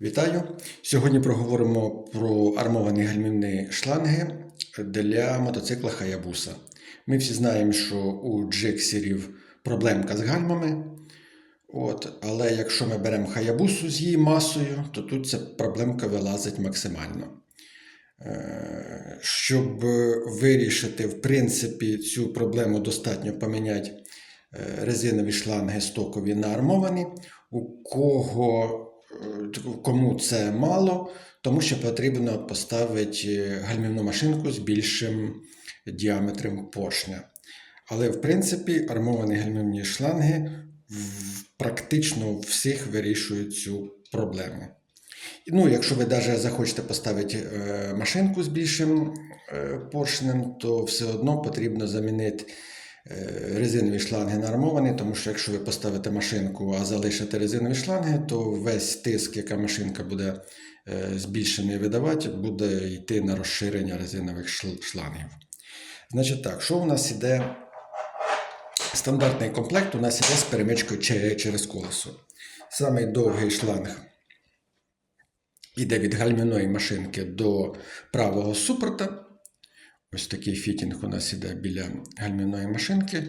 Вітаю! Сьогодні проговоримо про армовані гальмівні шланги для мотоцикла Hayabusa. Ми всі знаємо, що у джиксерів проблемка з гальмами. От, але якщо ми беремо Hayabusa з її масою, то тут ця проблемка вилазить максимально. Е, Щоб вирішити, в принципі, цю проблему достатньо поміняти е, резинові шланги стокові на армовані. У кого кому це мало, тому що потрібно поставити гальмівну машинку з більшим діаметром поршня. Але в принципі армовані гальмівні шланги практично всіх вирішують цю проблему. Ну, якщо ви навіть захочете поставити е, машинку з більшим е, поршнем, то все одно потрібно замінити е, резинові шланги на армовані, тому що якщо ви поставите машинку, а залишите резинові шланги, то весь тиск, яка машинка буде е, збільшений видавати, буде йти на розширення резинових шлангів. Значить так, що у нас іде? Стандартний комплект у нас іде з перемичкою че- через колесо. Самий довгий шланг іде від гальмівної машинки до правого супорта. Ось такий фітінг у нас іде біля гальмівної машинки.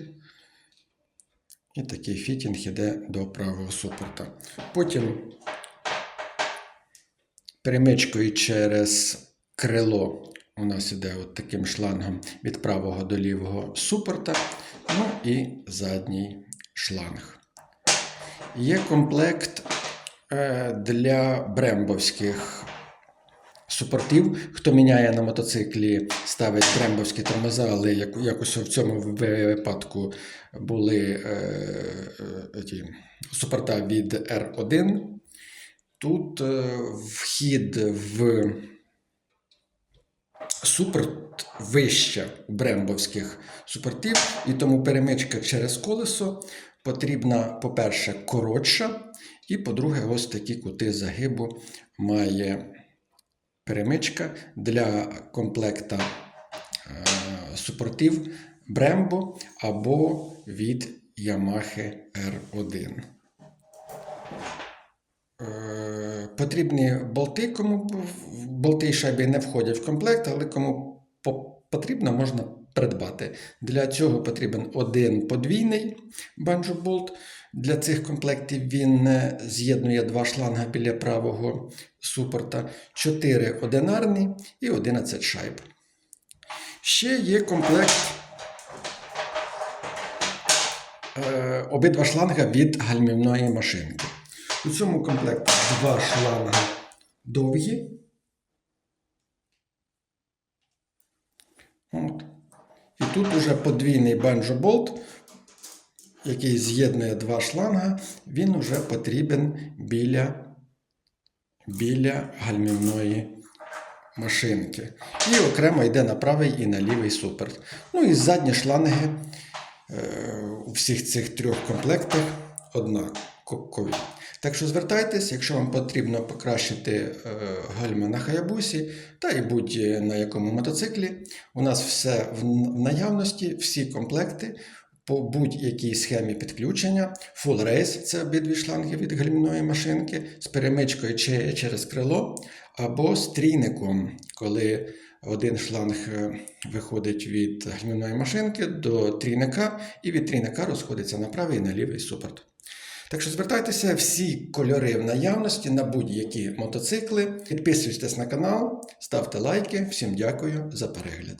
І такий фітінг іде до правого супорта. Потім перемичкою через крило у нас іде от таким шлангом від правого до лівого супорта. Ну і задній шланг. Є комплект е, для брембовських супортів. Хто міняє на мотоциклі, ставить брембовські тормоза, але як, якось в цьому випадку були е, е, ті, супорта від R1. Тут е, вхід в супорт вища у брембовських супортів, і тому перемичка через колесо потрібна, по-перше, коротша, і по-друге, ось такі кути загибу має перемичка для комплекта е, супортів Brembo або від Yamaha R1. Е, Потрібні болти, кому болти і шайби не входять в комплект, але кому потрібно, можна придбати. Для цього потрібен один подвійний банджо-болт. Для цих комплектів він е, з'єднує два шланга біля правого супорта, 4 одинарні і 11 шайб. Ще є комплект е, обидва шланга від гальмівної машинки. У цьому комплекті два шланги довгі. От. І тут уже подвійний банджо-болт, який з'єднує два шланга, він уже потрібен біля, біля гальмівної машинки. І окремо йде на правий і на лівий супорт. Ну і задні шланги е, у всіх цих трьох комплектах однакові. Так що звертайтесь, якщо вам потрібно покращити е, гальма на хаябусі та і будь-на якому мотоциклі. У нас все в наявності, всі комплекти по будь-якій схемі підключення. Full Race – це обидві шланги від гальмівної машинки з перемичкою через крило, або з трійником, коли один шланг е, виходить від гальмівної машинки до трійника, і від трійника розходиться на правий і на лівий супорт. Так що звертайтеся, всі кольори в наявності на будь-які мотоцикли. Підписуйтесь на канал, ставте лайки. Всім дякую за перегляд.